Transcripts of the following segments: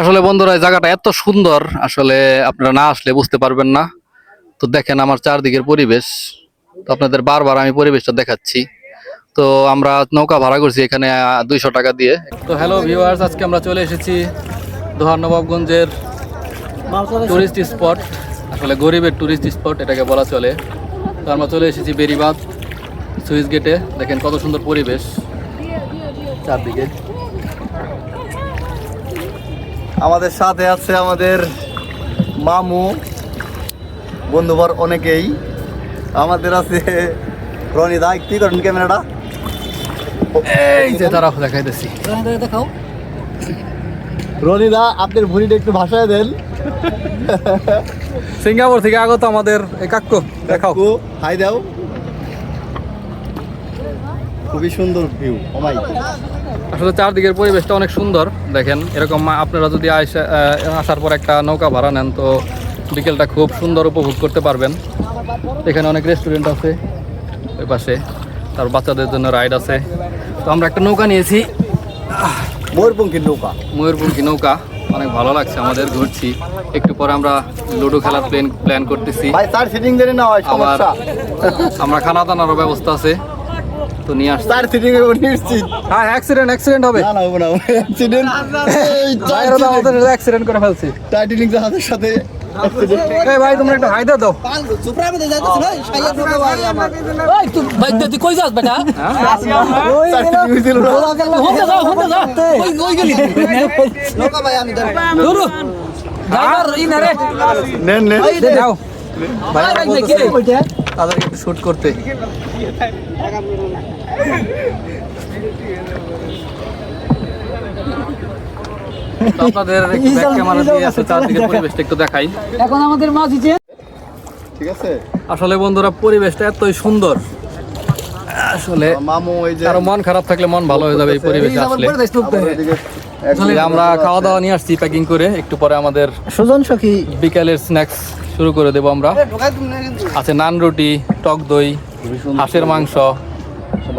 আসলে বন্ধুরা, এই জায়গাটা এত সুন্দর, আসলে আপনারা না আসলে বুঝতে পারবেন না। তো দেখেন আমার চারদিকের পরিবেশ। তো আপনাদের বারবার আমি পরিবেশটা দেখাচ্ছি। তো আমরা নৌকা ভাড়া করছি এখানে দুইশো টাকা দিয়ে। তো হ্যালো ভিউয়ার্স, আজকে আমরা চলে এসেছি দোহার নবাবগঞ্জের টুরিস্ট স্পট আসলে গরিবের টুরিস্ট স্পট এটাকে বলা চলে। তো আমরা চলে এসেছি বেরিবাদ সুইচ গেটে। দেখেন কত সুন্দর পরিবেশ চারদিকে। আমাদের সাথে আছে আমাদের মামু বন্ধুবার অনেকেই। আমাদের আছে রনি রনিদা কি করেন ক্যামেরাটা? এই যে তারা দেখাইতেছি। দেখাও। রনিদা আপনার ভুড়িটা একটু ভাষায় দেন। সিঙ্গাপুর থেকে আগত আমাদের এই দেখাও। হাই দাও। খুবই সুন্দর ভিউ ওমাই আসলে চারদিকের পরিবেশটা অনেক সুন্দর দেখেন। এরকম আপনারা যদি আসার পর একটা নৌকা ভাড়া নেন তো বিকেলটা খুব সুন্দর উপভোগ করতে পারবেন। এখানে অনেক রেস্টুরেন্ট আছে ওই পাশে। তার বাচ্চাদের জন্য রাইড আছে। তো আমরা একটা নৌকা নিয়েছি। ময়ূরপঙ্খীর নৌকা। ময়ূরপঙ্খী নৌকা। অনেক ভালো লাগছে আমাদের ঘুরছি। একটু পরে আমরা লুডো খেলার প্ল্যান প্ল্যান করতেছি। হয় আবার আমরা খানা দানারও ব্যবস্থা আছে। তো নিয়ে আসছি। চার সিটিং নিশ্চিত। হ্যাঁ অ্যাক্সিডেন্ট অ্যাক্সিডেন্ট হবে। না না হবে না অ্যাক্সিডেন্ট অ্যাক্সিডেন্ট করে ফেলছি। টাইটানিক জাহাজের সাথে এই ভাই তোমরা একটু হাই দাও সুপ্রাইমে যাইতেছ না সাইয়া ঢোকা ভাই আমার ওই তুই ভাই তুই কই যাস বেটা? সিটিং হয়েছিল না? হোন্দা যা হোন্দা যা ওই ওই গেলি? ঢোকা ভাই আমি ধরু। ড্রাইভার ই না রে। নেন নেন যাও। ভাই ভাই দেখি রে তাদেরকে একটু শুট করতে। আপনাদের ক্যামেরা দিয়ে আছে চারদিকে পরিবেশটা একটু দেখাই। এখন আমাদের যে ঠিক আছে? আসলে বন্ধুরা পরিবেশটা এতই সুন্দর। আসলে মামু এই যে কারও মন খারাপ থাকলে মন ভালো হয়ে যাবে এই পরিবেশে আসলে। আসলে আমরা খাওয়া দাওয়া নিয়ে আসছি প্যাকিং করে। একটু পরে আমাদের সুজন সখী। বিকালের স্ন্যাক্স শুরু করে দেবো আমরা। আছে নান রুটি টক দই হাঁসের মাংস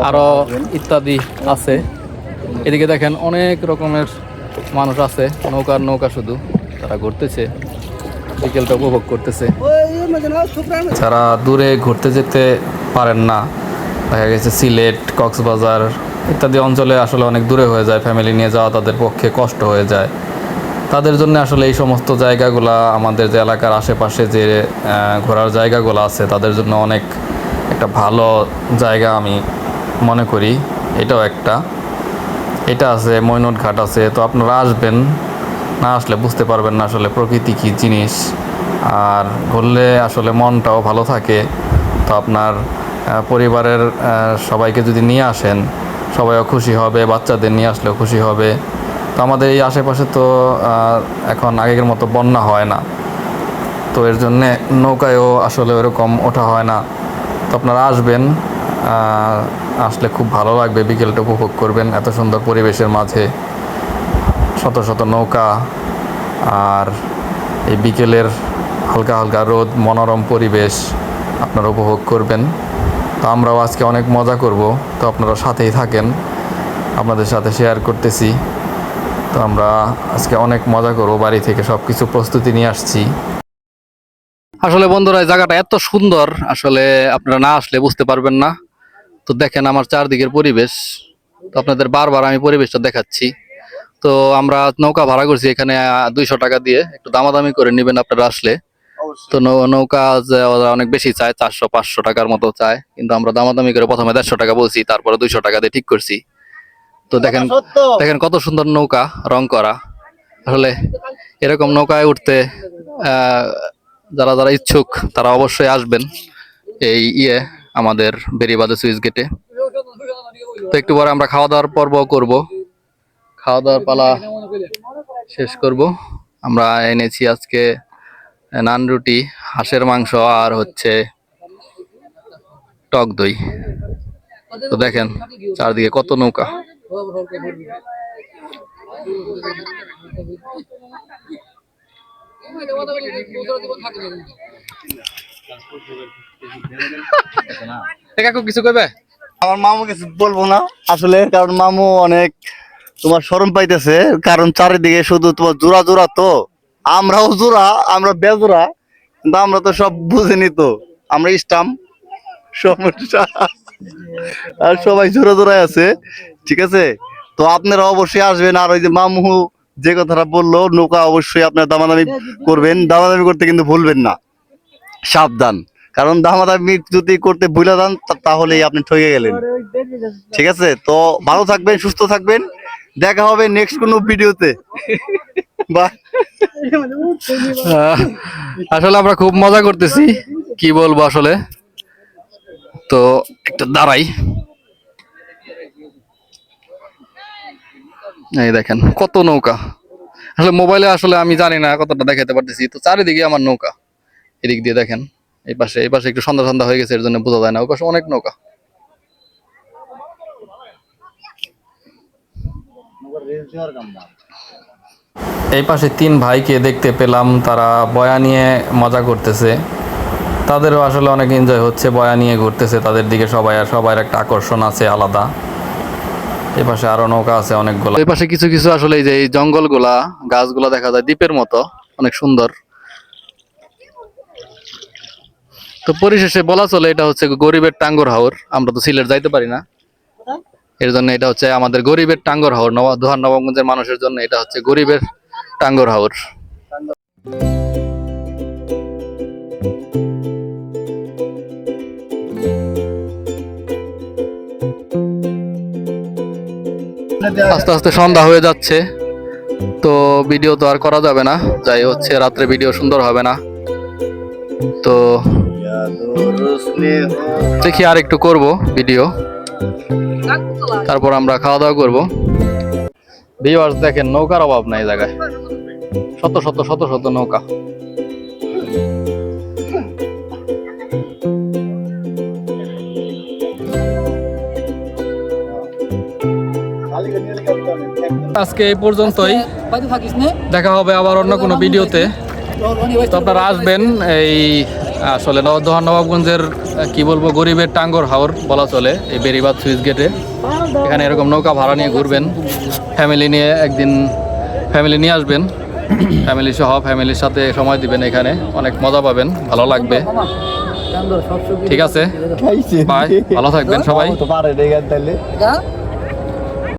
আরও ইত্যাদি আছে। এদিকে দেখেন অনেক রকমের মানুষ আছে নৌকার নৌকা শুধু। তারা ঘুরতেছে বিকেলটা উপভোগ করতেছে। যারা দূরে ঘুরতে যেতে পারেন না দেখা গেছে সিলেট কক্সবাজার ইত্যাদি অঞ্চলে আসলে অনেক দূরে হয়ে যায় ফ্যামিলি নিয়ে যাওয়া তাদের পক্ষে কষ্ট হয়ে যায়। তাদের জন্য আসলে এই সমস্ত জায়গাগুলা, আমাদের যে এলাকার আশেপাশে যে ঘোরার জায়গাগুলো আছে, তাদের জন্য অনেক একটা ভালো জায়গা আমি মনে করি। এটাও একটা। এটা আছে মৈনট ঘাট আছে। তো আপনারা আসবেন, না আসলে বুঝতে পারবেন না আসলে প্রকৃতি কী জিনিস। আর ঘুরলে আসলে মনটাও ভালো থাকে। তো আপনার পরিবারের সবাইকে যদি নিয়ে আসেন, সবাইও খুশি হবে, বাচ্চাদের নিয়ে আসলেও খুশি হবে। তো আমাদের এই আশেপাশে তো এখন আগের মতো বন্যা হয় না। তো এর জন্যে নৌকায়ও আসলে ওরকম ওঠা হয় না। তো আপনারা আসবেন আসলে খুব ভালো লাগবে বিকেলটা উপভোগ করবেন এত সুন্দর পরিবেশের মাঝে। শত শত নৌকা আর এই বিকেলের হালকা হালকা রোদ, মনোরম পরিবেশ আপনারা উপভোগ করবেন। তো আমরাও আজকে অনেক মজা করব। তো আপনারা সাথেই থাকেন। আপনাদের সাথে শেয়ার করতেছি। তো আমরা আজকে অনেক মজা করব, বাড়ি থেকে সব কিছু প্রস্তুতি নিয়ে আসছি। আসলে বন্ধুরা জায়গাটা এত সুন্দর, আসলে আপনারা না আসলে বুঝতে পারবেন না। তো দেখেন আমার চারদিকের পরিবেশ, তো আপনাদের বারবার আমি পরিবেশটা দেখাচ্ছি। তো আমরা নৌকা ভাড়া করছি এখানে দুইশো টাকা দিয়ে। একটু দামাদামি করে নেবেন আপনারা আসলে। তো নৌকা ওরা অনেক বেশি চায়, চারশো, পাঁচশো টাকার মতো চায়। কিন্তু আমরা দামাদামি করে প্রথমে দেড়শো টাকা বলছি, তারপরে দুইশো টাকা দিয়ে ঠিক করছি। তো দেখেন দেখেন কত সুন্দর নৌকা রং করা। আসলে এরকম নৌকায় উঠতে যারা যারা ইচ্ছুক তারা অবশ্যই আসবেন এই ইয়ে আমাদের বেরিবাদে সুইচ গেটে। তো একটু পরে আমরা খাওয়া দাওয়ার পর্ব করব। খাওয়া দাওয়ার পালা শেষ করব। আমরা এনেছি আজকে নান রুটি হাঁসের মাংস আর হচ্ছে টক দই। তো দেখেন চারদিকে কত নৌকা। কাকু কিছু কইবে? আমার মামু কিছু বলব না। আসলে কারণ মামু অনেক তোমার শরম পাইতেছে কারণ চারিদিকে শুধু তোমার জোড়া জোড়া তো। আমরাও জোড়া আমরা বেজোড়া কিন্তু আমরা তো সব বুঝিনি তো। আমরা ইস্টাম সমস্যা আর সবাই জোড়া জোড়ায় আছে। ঠিক আছে? তো আপনারা অবশ্যই আসবেন আর ওই যে মামু যে কথাটা বলল, নৌকা অবশ্যই আপনার দামাদামি করবেন। দামাদামি করতে কিন্তু ভুলবেন না। সাবধান। কারণ দামাদামি যদি করতে ভুলে তা- তাহলেই আপনি ঠকে গেলেন। ঠিক আছে? তো ভালো থাকবেন, সুস্থ থাকবেন। দেখা হবে নেক্সট কোনো ভিডিওতে। আসলে আমরা খুব মজা করতেছি। কি বলব আসলে? তো একটা দাঁড়াই। এই দেখেন, কত নৌকা। আসলে মোবাইলে আসলে আমি জানি না কতটা দেখাতে পারতেছি, তো চারিদিকে আমার নৌকা। এদিক দিয়ে দেখেন, এই পাশে এই পাশে একটু সন্ধ্যা সন্ধ্যা হয়ে গেছে, এর জন্য বোঝা যায় না, ওই পাশে অনেক নৌকা। এই পাশে তিন ভাইকে দেখতে পেলাম, তারা বয়া নিয়ে মজা করতেছে। তাদেরও আসলে অনেক এনজয় হচ্ছে, বয়া নিয়ে ঘুরতেছে, তাদের দিকে সবাই আর সবার একটা আকর্ষণ আছে আলাদা। এই পাশে আরও নৌকা আছে, অনেকগুলো। এই পাশে কিছু কিছু আসলে এই যে এই জঙ্গলগুলা, গাছগুলা দেখা যায় দ্বীপের মতো, অনেক সুন্দর। তো পরিশেষে বলা চলে, এটা হচ্ছে গরিবের টাঙ্গর হাওর। আমরা তো সিলেট যাইতে পারি না। এর জন্য এটা হচ্ছে আমাদের গরিবের টাঙ্গর হাওর, নবা দোহার নবাবগঞ্জের মানুষের জন্য এটা হচ্ছে গরিবের টাঙ্গর হাওর। আস্তে আস্তে সন্ধ্যা হয়ে যাচ্ছে, তো ভিডিও তো আর করা যাবে না। যাই হচ্ছে, রাত্রে ভিডিও সুন্দর হবে না। তো দেখি আর একটু করব ভিডিও তারপর আমরা খাওয়া দাওয়া করব। ভিউয়ার্স দেখেন, নৌকার অভাব নাই জায়গায়। শত শত শত শত নৌকা। আজকে এই পর্যন্তই। দেখা হবে আবার অন্য কোনো ভিডিওতে। তো আপনারা আসবেন এই আসলে নবদোহান নবাবগঞ্জের কি বলব গরিবের টাঙ্গর হাওর বলা চলে এই বেরিবাদ সুইচ গেটে। এখানে এরকম নৌকা ভাড়া নিয়ে ঘুরবেন। ফ্যামিলি নিয়ে একদিন ফ্যামিলি নিয়ে আসবেন। ফ্যামিলি সহ ফ্যামিলির সাথে সময় দিবেন এখানে। অনেক মজা পাবেন ভালো লাগবে। ঠিক আছে? বাই ভালো থাকবেন সবাই। তো পারে তাইলে।